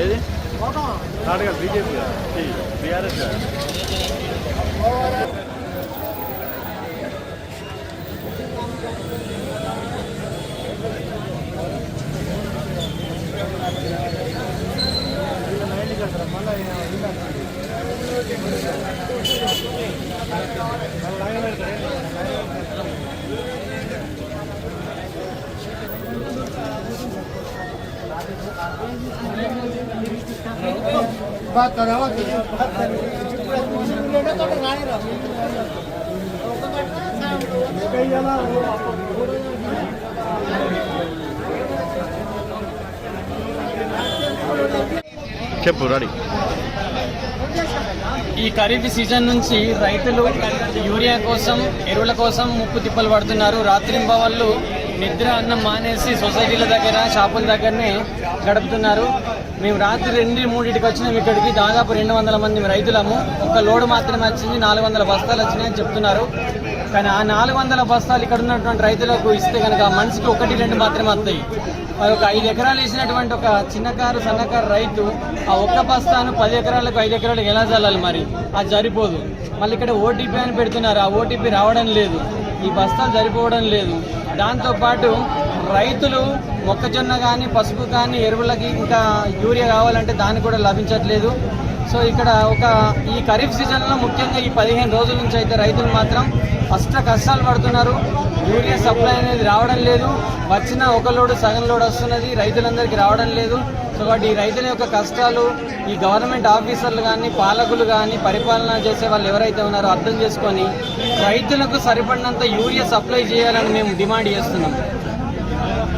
ఏది? నాటక BJP BRS Thank you. చెప్పు రెడీ. ఈ ఖరీఫ్ సీజన్ నుంచి రైతులు యూరియా కోసం ఎరువుల కోసం ముప్పు తిప్పలు పడుతున్నారు. రాత్రింబవళ్ళు నిద్ర అన్నం మానేసి సొసైటీల దగ్గర షాపుల దగ్గరనే గడుపుతున్నారు. మేము రాత్రి రెండు మూడింటికి వచ్చినాం ఇక్కడికి. దాదాపు రెండు వందల మంది రైతులము. ఒక లోడ్ మాత్రమే వచ్చింది నాలుగు వందల బస్తాలు వచ్చినాయని చెప్తున్నారు. కానీ ఆ నాలుగు వందల బస్తాలు ఇక్కడ ఉన్నటువంటి రైతులకు ఇస్తే కనుక మనిషికి ఒకటి రెండు మాత్రమే వస్తాయి. మరి ఒక ఐదు ఎకరాలు వేసినటువంటి ఒక చిన్నకారు సన్నకారు రైతు ఆ ఒక్క బస్తాను పది ఎకరాలకు ఐదు ఎకరాలకు ఎలా చల్లాలి మరి? అది సరిపోదు. మళ్ళీ ఇక్కడ ఓటీపీ అని పెడుతున్నారు. ఆ ఓటీపీ రావడం లేదు. ఈ బస్తాలు సరిపోవడం లేదు. దాంతోపాటు రైతులు మొక్కజొన్న కానీ పసుపు కానీ ఎరువులకి ఇంకా యూరియా కావాలంటే దాన్ని కూడా లభించట్లేదు. సో ఇక్కడ ఒక ఈ ఖరీఫ్ సీజన్లో ముఖ్యంగా ఈ పదిహేను రోజుల నుంచి అయితే రైతులు మాత్రం అష్ట కష్టాలు పడుతున్నారు. యూరియా సప్లై అనేది రావడం లేదు. వచ్చిన ఒక లోడు సగం లోడ్ వస్తున్నది. రైతులందరికీ రావడం లేదు. సో కాబట్టి ఈ రైతుల యొక్క కష్టాలు ఈ గవర్నమెంట్ ఆఫీసర్లు కానీ పాలకులు కానీ పరిపాలన చేసే వాళ్ళు ఎవరైతే ఉన్నారో అర్థం చేసుకొని రైతులకు సరిపడినంత యూరియా సప్లై చేయాలని మేము డిమాండ్ చేస్తున్నాం.